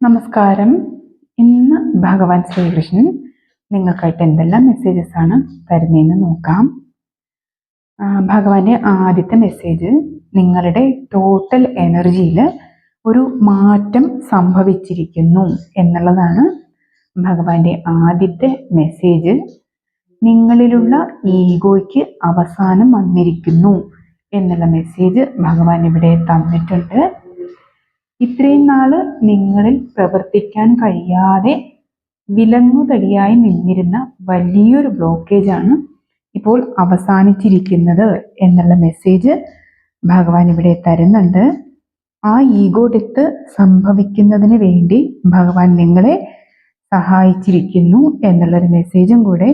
നമസ്കാരം. ഇന്ന് ഭഗവാൻ ശ്രീകൃഷ്ണൻ നിങ്ങൾക്കായിട്ട് എന്തെല്ലാം മെസ്സേജസ് ആണ് തരുന്നതെന്ന് നോക്കാം. ഭഗവാന്റെ ആദ്യത്തെ മെസ്സേജ് നിങ്ങളുടെ ടോട്ടൽ എനർജിയിൽ ഒരു മാറ്റം സംഭവിച്ചിരിക്കുന്നു എന്നുള്ളതാണ് ഭഗവാന്റെ ആദ്യത്തെ മെസ്സേജ് നിങ്ങളിലുള്ള ഈഗോയ്ക്ക് അവസാനം വന്നിരിക്കുന്നു എന്നുള്ള മെസ്സേജ് ഭഗവാൻ ഇവിടെ തന്നിട്ടുണ്ട്. ഇത്രയും നാൾ നിങ്ങളിൽ പ്രവർത്തിക്കാൻ കഴിയാതെ വിലങ്ങുതടിയായി നിന്നിരുന്ന വലിയൊരു ബ്ലോക്കേജാണ് ഇപ്പോൾ അവസാനിച്ചിരിക്കുന്നത് എന്നുള്ള മെസ്സേജ് ഭഗവാൻ ഇവിടെ തരുന്നുണ്ട്. ആ ഈഗോ ഡെത്ത് സംഭവിക്കുന്നതിന് വേണ്ടി ഭഗവാൻ നിങ്ങളെ സഹായിച്ചിരിക്കുന്നു എന്നുള്ളൊരു മെസ്സേജും കൂടെ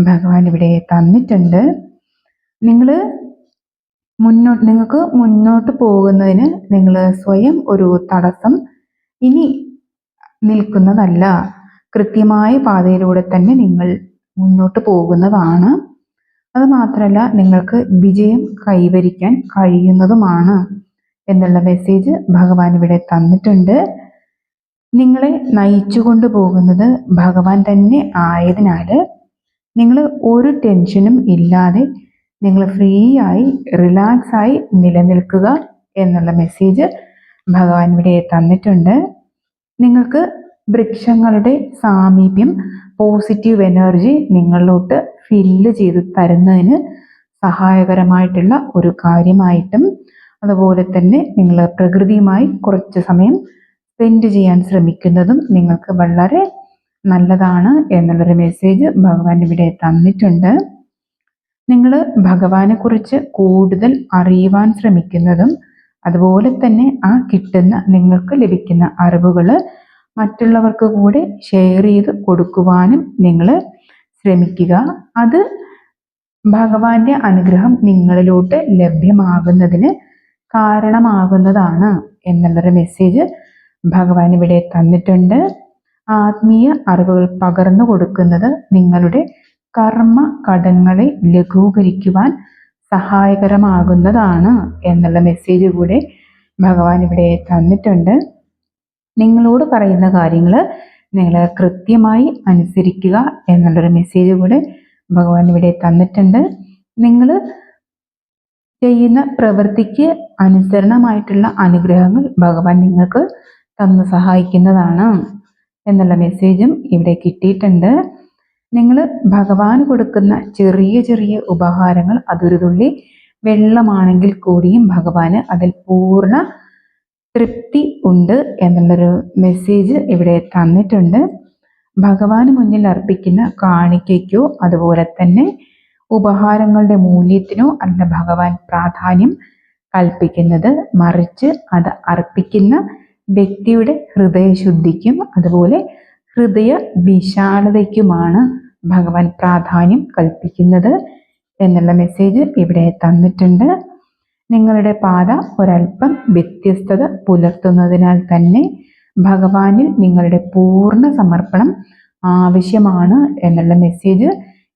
ഭഗവാൻ ഇവിടെ തന്നിട്ടുണ്ട്. നിങ്ങൾ മുന്നോട്ട് നിങ്ങൾക്ക് മുന്നോട്ട് പോകുന്നതിന് നിങ്ങൾ സ്വയം ഒരു തടസ്സം ഇനി നിൽക്കുന്നതല്ല. കൃത്യമായ പാതയിലൂടെ തന്നെ നിങ്ങൾ മുന്നോട്ട് പോകുന്നതാണ്. അത് മാത്രമല്ല നിങ്ങൾക്ക് വിജയം കൈവരിക്കാൻ കഴിയുന്നതുമാണ് എന്നുള്ള മെസ്സേജ് ഭഗവാൻ ഇവിടെ തന്നിട്ടുണ്ട്. നിങ്ങളെ നയിച്ചു കൊണ്ടുപോകുന്നത് ഭഗവാൻ തന്നെ ആയതിനാൽ നിങ്ങൾ ഒരു ടെൻഷനും ഇല്ലാതെ നിങ്ങൾ ഫ്രീ ആയി റിലാക്സ് ആയി നിലനിൽക്കുക എന്നുള്ള മെസ്സേജ് ഭഗവാൻ ഇവിടെ തന്നിട്ടുണ്ട്. നിങ്ങൾക്ക് വൃക്ഷങ്ങളുടെ സാമീപ്യം പോസിറ്റീവ് എനർജി നിങ്ങളിലോട്ട് ഫില്ല് ചെയ്ത് തരുന്നതിന് സഹായകരമായിട്ടുള്ള ഒരു കാര്യമായിട്ടും അതുപോലെ തന്നെ നിങ്ങൾ പ്രകൃതിയുമായി കുറച്ച് സമയം സ്പെൻഡ് ചെയ്യാൻ ശ്രമിക്കുന്നതും നിങ്ങൾക്ക് വളരെ നല്ലതാണ് എന്നുള്ളൊരു മെസ്സേജ് ഭഗവാൻ ഇവിടെ തന്നിട്ടുണ്ട്. നിങ്ങൾ ഭഗവാനെ കുറിച്ച് കൂടുതൽ അറിയുവാൻ ശ്രമിക്കുന്നതും അതുപോലെ തന്നെ ആ കിട്ടുന്ന നിങ്ങൾക്ക് ലഭിക്കുന്ന അറിവുകൾ മറ്റുള്ളവർക്ക് കൂടെ ഷെയർ ചെയ്ത് കൊടുക്കുവാനും നിങ്ങൾ ശ്രമിക്കുക. അത് ഭഗവാന്റെ അനുഗ്രഹം നിങ്ങളിലോട്ട് ലഭ്യമാകുന്നതിന് കാരണമാകുന്നതാണ് എന്നുള്ളൊരു മെസ്സേജ് ഭഗവാൻ ഇവിടെ തന്നിട്ടുണ്ട്. ആത്മീയ അറിവുകൾ പകർന്നു കൊടുക്കുന്നത് നിങ്ങളുടെ കർമ്മ കടങ്ങളെ ലഘൂകരിക്കുവാൻ സഹായകരമാകുന്നതാണ് എന്നുള്ള മെസ്സേജ് കൂടെ ഭഗവാൻ ഇവിടെ തന്നിട്ടുണ്ട്. നിങ്ങളോട് പറയുന്ന കാര്യങ്ങൾ നിങ്ങൾ കൃത്യമായി അനുസരിക്കുക എന്നുള്ളൊരു മെസ്സേജ് കൂടെ ഭഗവാൻ ഇവിടെ തന്നിട്ടുണ്ട്. നിങ്ങൾ ചെയ്യുന്ന പ്രവൃത്തിക്ക് അനുസരണമായിട്ടുള്ള അനുഗ്രഹങ്ങൾ ഭഗവാൻ നിങ്ങൾക്ക് തന്നു സഹായിക്കുന്നതാണ് എന്നുള്ള മെസ്സേജും ഇവിടെ കിട്ടിയിട്ടുണ്ട്. നിങ്ങൾ ഭഗവാൻ കൊടുക്കുന്ന ചെറിയ ചെറിയ ഉപഹാരങ്ങൾ അതൊരു തുള്ളി വെള്ളമാണെങ്കിൽ കൂടിയും ഭഗവാന് അതിൽ പൂർണ തൃപ്തി ഉണ്ട് എന്നുള്ളൊരു മെസ്സേജ് ഇവിടെ തന്നിട്ടുണ്ട്. ഭഗവാന് മുന്നിൽ അർപ്പിക്കുന്ന കാണിക്കയ്ക്കോ അതുപോലെ തന്നെ ഉപഹാരങ്ങളുടെ മൂല്യത്തിനോ അല്ല ഭഗവാൻ പ്രാധാന്യം കൽപ്പിക്കുന്നത്. മറിച്ച് അത് അർപ്പിക്കുന്ന വ്യക്തിയുടെ ഹൃദയശുദ്ധിക്കും അതുപോലെ ഹൃദയ വിശാലതയ്ക്കുമാണ് ഭഗവാൻ പ്രാധാന്യം കൽപ്പിക്കുന്നത് എന്നുള്ള മെസ്സേജ് ഇവിടെ തന്നിട്ടുണ്ട്. നിങ്ങളുടെ പാത ഒരല്പം വ്യത്യസ്തത പുലർത്തുന്നതിനാൽ തന്നെ ഭഗവാനിൽ നിങ്ങളുടെ പൂർണ സമർപ്പണം ആവശ്യമാണ് എന്നുള്ള മെസ്സേജ്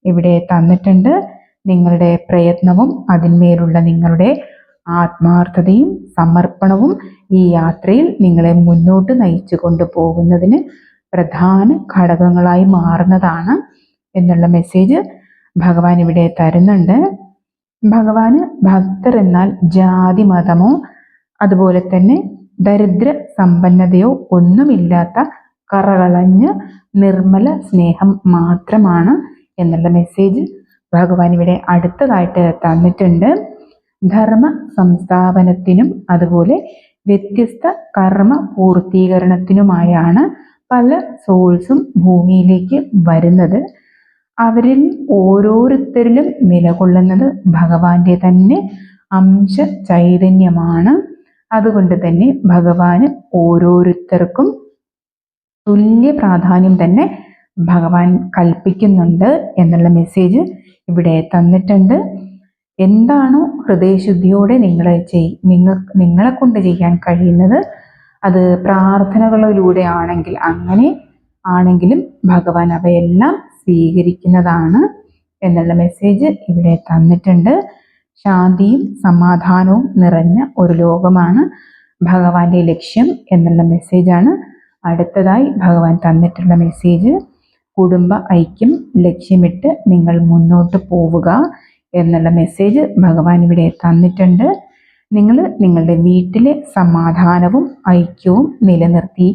ഇവിടെ തന്നിട്ടുണ്ട്. നിങ്ങളുടെ പ്രയത്നവും അതിന്മേലുള്ള നിങ്ങളുടെ ആത്മാർത്ഥതയും സമർപ്പണവും ഈ യാത്രയിൽ നിങ്ങളെ മുന്നോട്ട് നയിച്ചു കൊണ്ടുപോകുന്നതിന് പ്രധാന ഘടകങ്ങളായി മാറുന്നതാണ്. എന്നുള്ള മെസ്സേജ് ഭഗവാൻ ഇവിടെ തരുന്നുണ്ട്. ഭഗവാന് ഭക്തർ എന്നാൽ ജാതി മതമോ അതുപോലെ തന്നെ ദരിദ്ര സമ്പന്നതയോ ഒന്നുമില്ലാത്ത കറകളഞ്ഞ് നിർമ്മല സ്നേഹം മാത്രമാണ് എന്നുള്ള മെസ്സേജ് ഭഗവാൻ ഇവിടെ അടുത്തതായിട്ട് തന്നിട്ടുണ്ട്. ധർമ്മ സംസ്ഥാപനത്തിനും അതുപോലെ വ്യത്യസ്ത കർമ്മ പൂർത്തീകരണത്തിനുമായാണ് പല സോൾസും ഭൂമിയിലേക്ക് വരുന്നത്. അവരിൽ ഓരോരുത്തരിലും നിലകൊള്ളുന്നത് ഭഗവാന്റെ തന്നെ അംശ ചൈതന്യമാണ് അതുകൊണ്ട് തന്നെ ഭഗവാന് ഓരോരുത്തർക്കും തുല്യ പ്രാധാന്യം തന്നെ ഭഗവാൻ കൽപ്പിക്കുന്നുണ്ട് എന്നുള്ള മെസ്സേജ് ഇവിടെ തന്നിട്ടുണ്ട്. എന്താണോ ഹൃദയശുദ്ധിയോടെ നിങ്ങളെ ചെയ് നിങ്ങൾ നിങ്ങളെ കൊണ്ട് ചെയ്യാൻ കഴിയുന്നത് അത് പ്രാർത്ഥനകളിലൂടെ ആണെങ്കിൽ അങ്ങനെ ആണെങ്കിലും ഭഗവാൻ അവയെല്ലാം സ്വീകരിക്കുന്നതാണ് എന്നുള്ള മെസ്സേജ് ഇവിടെ തന്നിട്ടുണ്ട്. ശാന്തിയും സമാധാനവും നിറഞ്ഞ ഒരു ലോകമാണ് ഭഗവാന്റെ ലക്ഷ്യം എന്നുള്ള മെസ്സേജാണ് അടുത്തതായി ഭഗവാൻ തന്നിട്ടുള്ള മെസ്സേജ് കുടുംബ ഐക്യം ലക്ഷ്യമിട്ട് നിങ്ങൾ മുന്നോട്ട് പോവുക എന്നുള്ള മെസ്സേജ് ഭഗവാൻ ഇവിടെ തന്നിട്ടുണ്ട്. നിങ്ങൾ നിങ്ങളുടെ വീട്ടിലെ സമാധാനവും ഐക്യവും നിലനിർത്തി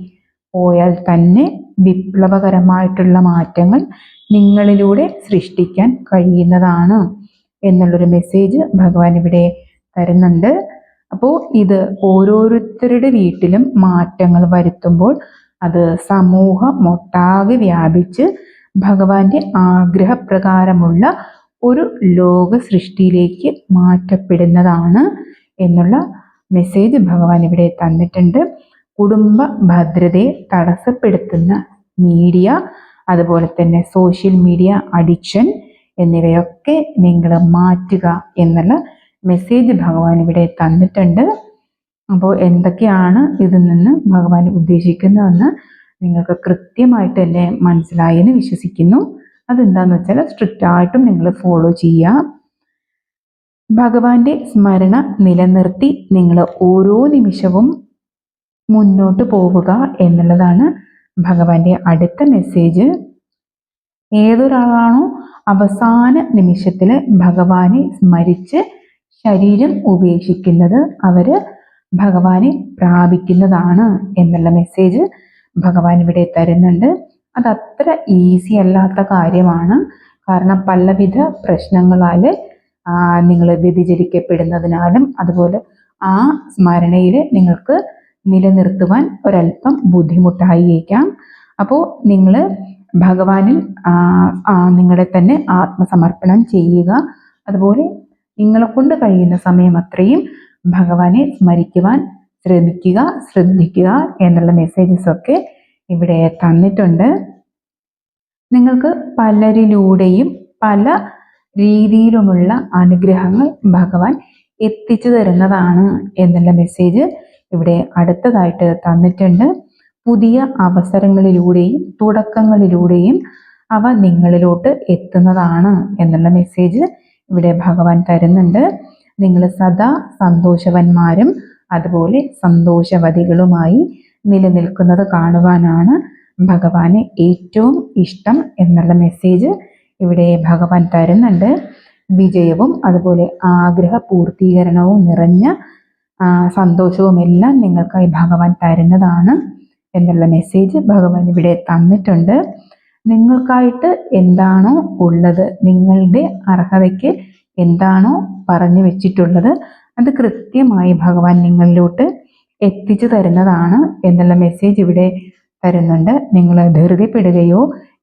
പോയാൽ തന്നെ വിപ്ലവകരമായിട്ടുള്ള മാറ്റങ്ങൾ നിങ്ങളിലൂടെ സൃഷ്ടിക്കാൻ കഴിയുന്നതാണ് എന്നുള്ളൊരു മെസ്സേജ് ഭഗവാൻ ഇവിടെ തരുന്നുണ്ട്. അപ്പോൾ ഇത് ഓരോരുത്തരുടെ വീട്ടിലും മാറ്റങ്ങൾ വരുത്തുമ്പോൾ അത് സമൂഹം മൊട്ടാകെ വ്യാപിച്ച് ഭഗവാന്റെ ആഗ്രഹപ്രകാരമുള്ള ഒരു ലോക സൃഷ്ടിയിലേക്ക് മാറ്റപ്പെടുന്നതാണ് എന്നുള്ള മെസ്സേജ് ഭഗവാൻ ഇവിടെ തന്നിട്ടുണ്ട്. കുടുംബ ഭദ്രതയെ തടസ്സപ്പെടുത്തുന്ന മീഡിയ അതുപോലെ തന്നെ സോഷ്യൽ മീഡിയ അഡിക്ഷൻ എന്നിവയൊക്കെ നിങ്ങൾ മാറ്റുക എന്നുള്ള മെസ്സേജ് ഭഗവാൻ ഇവിടെ തന്നിട്ടുണ്ട്. അപ്പോൾ എന്തൊക്കെയാണ് ഇതിൽ നിന്ന് ഭഗവാൻ ഉദ്ദേശിക്കുന്നതെന്ന് നിങ്ങൾക്ക് കൃത്യമായിട്ട് തന്നെ മനസ്സിലായെന്ന് വിശ്വസിക്കുന്നു. അതെന്താണെന്ന് വെച്ചാൽ സ്ട്രിക്റ്റ് ആയിട്ടും നിങ്ങൾ ഫോളോ ചെയ്യുക. ഭഗവാന്റെ സ്മരണ നിലനിർത്തി നിങ്ങൾ ഓരോ നിമിഷവും മുന്നോട്ട് പോവുക എന്നുള്ളതാണ് ഭഗവാന്റെ അടുത്ത മെസ്സേജ് ഏതൊരാളാണോ അവസാന നിമിഷത്തിൽ ഭഗവാനെ സ്മരിച്ച് ശരീരം ഉപേക്ഷിക്കുന്നത് അവർ ഭഗവാനെ പ്രാപിക്കുന്നതാണ് എന്നുള്ള മെസ്സേജ് ഭഗവാൻ ഇവിടെ തരുന്നുണ്ട്. അത് അത്ര ഈസി അല്ലാത്ത കാര്യമാണ്. കാരണം പലവിധ പ്രശ്നങ്ങളാൽ നിങ്ങൾ വ്യതിചരിക്കപ്പെടുന്നതിനാലും അതുപോലെ ആ സ്മരണയിൽ നിങ്ങൾക്ക് നിലനിർത്തുവാൻ ഒരല്പം ബുദ്ധിമുട്ടായിരിക്കാം. അപ്പോൾ നിങ്ങൾ ഭഗവാനിൽ നിങ്ങളെ തന്നെ ആത്മസമർപ്പണം ചെയ്യുക. അതുപോലെ നിങ്ങളെ കൊണ്ട് കഴിയുന്ന സമയം അത്രയും ഭഗവാനെ സ്മരിക്കുവാൻ ശ്രമിക്കുക ശ്രദ്ധിക്കുക എന്നുള്ള മെസ്സേജസ് ഒക്കെ ഇവിടെ തന്നിട്ടുണ്ട്. നിങ്ങൾക്ക് പലരിലൂടെയും പല രീതിയിലുമുള്ള അനുഗ്രഹങ്ങൾ ഭഗവാൻ എത്തിച്ചു തരുന്നതാണ് എന്നുള്ള മെസ്സേജ് ഇവിടെ അടുത്തതായിട്ട് തന്നിട്ടുണ്ട്. പുതിയ അവസരങ്ങളിലൂടെയും തുടക്കങ്ങളിലൂടെയും അവ നിങ്ങളിലോട്ട് എത്തുന്നതാണ് എന്നുള്ള മെസ്സേജ് ഇവിടെ ഭഗവാൻ തരുന്നുണ്ട്. നിങ്ങൾ സദാ സന്തോഷവന്മാരും അതുപോലെ സന്തോഷവതികളുമായി നിലനിൽക്കുന്നത് കാണുവാനാണ് ഭഗവാന് ഏറ്റവും ഇഷ്ടം എന്നുള്ള മെസ്സേജ് ഇവിടെ ഭഗവാൻ തരുന്നുണ്ട്. വിജയവും അതുപോലെ ആഗ്രഹ പൂർത്തീകരണവും നിറഞ്ഞ സന്തോഷവും എല്ലാം നിങ്ങൾക്കായി ഭഗവാൻ തരുന്നതാണ് എന്നുള്ള മെസ്സേജ് ഭഗവാൻ ഇവിടെ തന്നിട്ടുണ്ട്. നിങ്ങൾക്കായിട്ട് എന്താണോ ഉള്ളത് നിങ്ങളുടെ അർഹതയ്ക്ക് എന്താണോ പറഞ്ഞു വെച്ചിട്ടുള്ളത് അത് കൃത്യമായി ഭഗവാൻ നിങ്ങളിലോട്ട് എത്തിച്ചു തരുന്നതാണ് എന്നുള്ള മെസ്സേജ് ഇവിടെ തരുന്നുണ്ട്. നിങ്ങൾ ധൃതിപ്പെടുകയോ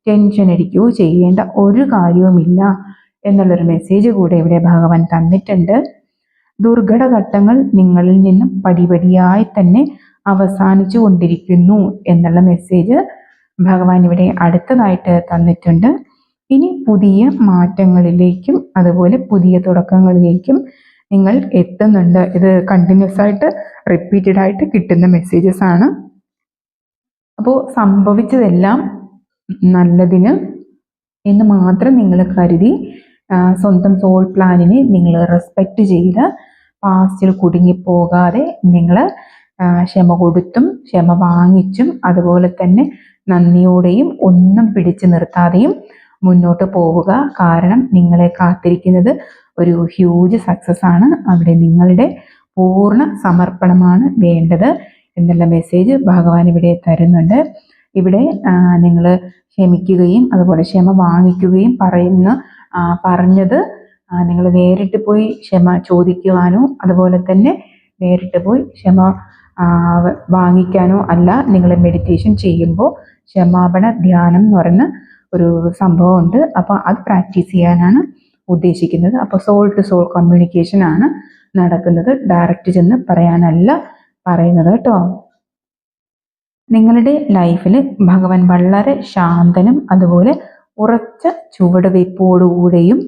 ടെൻഷൻ അടിക്കുകയോ ചെയ്യേണ്ട ഒരു കാര്യവുമില്ല എന്നുള്ളൊരു മെസ്സേജ് കൂടെ ഇവിടെ ഭഗവാൻ തന്നിട്ടുണ്ട്. ദുർഘടഘട്ടങ്ങൾ നിങ്ങളിൽ നിന്നും പടിപടിയായി തന്നെ അവസാനിച്ചു കൊണ്ടിരിക്കുന്നു എന്നുള്ള മെസ്സേജ് ഭഗവാൻ ഇവിടെ അടുത്തതായിട്ട് തന്നിട്ടുണ്ട്. ഇനി പുതിയ മാറ്റങ്ങളിലേക്കും അതുപോലെ പുതിയ തുടക്കങ്ങളിലേക്കും നിങ്ങൾ എത്തുന്നുണ്ട്. ഇത് കണ്ടിന്യൂസ് ആയിട്ട് റിപ്പീറ്റഡ് ആയിട്ട് കിട്ടുന്ന മെസ്സേജസ് ആണ്. അപ്പോൾ സംഭവിച്ചതെല്ലാം നല്ലതിന് എന്ന് മാത്രം നിങ്ങൾ കരുതി സ്വന്തം സോൾ പ്ലാനിനെ നിങ്ങൾ റെസ്പെക്റ്റ് ചെയ്ത് പാസ്റ്റിൽ കുടുങ്ങിപ്പോകാതെ നിങ്ങൾ ക്ഷമ കൊടുത്തും ക്ഷമ വാങ്ങിച്ചും അതുപോലെ തന്നെ നന്ദിയോടെയും ഒന്നും പിടിച്ചു നിർത്താതെയും മുന്നോട്ട് പോവുക. കാരണം നിങ്ങളെ കാത്തിരിക്കുന്നത് ഒരു ഹ്യൂജ് സക്സസ് ആണ്. അവിടെ നിങ്ങളുടെ പൂർണ സമർപ്പണമാണ് വേണ്ടത് എന്നുള്ള മെസ്സേജ് ഭഗവാൻ ഇവിടെ തരുന്നുണ്ട്. ഇവിടെ നിങ്ങൾ ക്ഷമിക്കുകയും അതുപോലെ ക്ഷമ വാങ്ങിക്കുകയും പറയുന്ന പറഞ്ഞത് നിങ്ങൾ നേരിട്ട് പോയി ക്ഷമ ചോദിക്കുവാനോ അതുപോലെ തന്നെ നേരിട്ട് പോയി ക്ഷമ വാങ്ങിക്കാനോ അല്ല നിങ്ങൾ മെഡിറ്റേഷൻ ചെയ്യുമ്പോൾ ക്ഷമാപണ ധ്യാനം എന്ന് പറയുന്ന ഒരു സംഭവമുണ്ട്. അപ്പോൾ അത് പ്രാക്ടീസ് ചെയ്യാനാണ് ഉദ്ദേശിക്കുന്നത്. അപ്പോൾ സോൾ ടു സോൾ കമ്മ്യൂണിക്കേഷൻ ആണ് നടക്കുന്നത്. ഡയറക്റ്റ് ചെന്ന് പറയാനല്ല പറയുന്നത് കേട്ടോ. നിങ്ങളുടെ ലൈഫിൽ ഭഗവാൻ വളരെ ശാന്തനും അതുപോലെ ഉറച്ച ചുവടുവയ്പ്പോടുകൂടെയും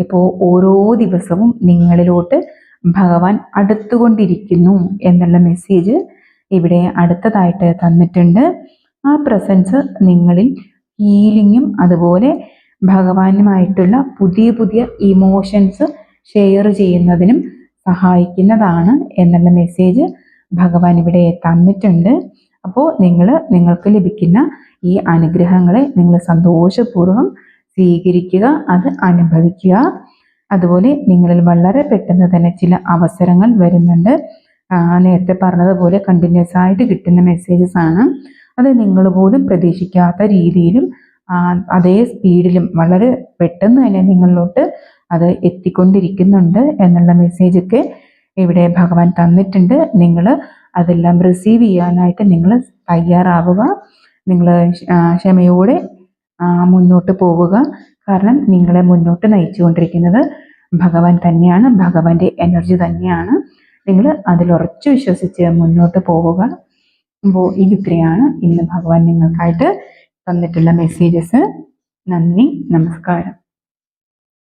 ഇപ്പോൾ ഓരോ ദിവസവും നിങ്ങളിലോട്ട് ഭഗവാൻ അടുത്തുകൊണ്ടിരിക്കുന്നു എന്നുള്ള മെസ്സേജ് ഇവിടെ അടുത്തതായിട്ട് തന്നിട്ടുണ്ട്. ആ പ്രസൻസ് നിങ്ങളിൽ ഹീലിങ്ങും അതുപോലെ ഭഗവാനുമായിട്ടുള്ള പുതിയ പുതിയ ഇമോഷൻസ് ഷെയർ ചെയ്യുന്നതിനും സഹായിക്കുന്നതാണ് എന്നുള്ള മെസ്സേജ് ഭഗവാൻ ഇവിടെ തന്നിട്ടുണ്ട്. അപ്പോൾ നിങ്ങൾ നിങ്ങൾക്ക് ലഭിക്കുന്ന ഈ അനുഗ്രഹങ്ങളെ നിങ്ങൾ സന്തോഷപൂർവം സ്വീകരിക്കുക അത് അനുഭവിക്കുക. അതുപോലെ നിങ്ങളിൽ വളരെ പെട്ടെന്ന് തന്നെ ചില അവസരങ്ങൾ വരുന്നുണ്ട്. നേരത്തെ പറഞ്ഞതുപോലെ കണ്ടിന്യൂസ് ആയിട്ട് കിട്ടുന്ന മെസ്സേജസ് ആണ്. അത് നിങ്ങൾ പോലും പ്രതീക്ഷിക്കാത്ത രീതിയിലും അതേ സ്പീഡിലും വളരെ പെട്ടെന്ന് തന്നെ നിങ്ങളിലോട്ട് അത് എത്തിക്കൊണ്ടിരിക്കുന്നുണ്ട് എന്നുള്ള മെസ്സേജൊക്കെ ഇവിടെ ഭഗവാൻ തന്നിട്ടുണ്ട്. നിങ്ങൾ അതെല്ലാം റിസീവ് ചെയ്യാനായിട്ട് നിങ്ങൾ തയ്യാറാവുക. നിങ്ങൾ ക്ഷമയോടെ മുന്നോട്ട് പോവുക. കാരണം നിങ്ങളെ മുന്നോട്ട് നയിച്ചുകൊണ്ടിരിക്കുന്നത് ഭഗവാൻ തന്നെയാണ്. ഭഗവാന്റെ എനർജി തന്നെയാണ്. നിങ്ങൾ അതിൽ ഉറച്ചു വിശ്വസിച്ച് മുന്നോട്ട് പോവുക. അപ്പോൾ ഇത്രയാണ് ഇന്ന് ഭഗവാൻ നിങ്ങൾക്കായിട്ട് തന്നിട്ടുള്ള മെസ്സേജസ് നന്ദി നമസ്കാരം.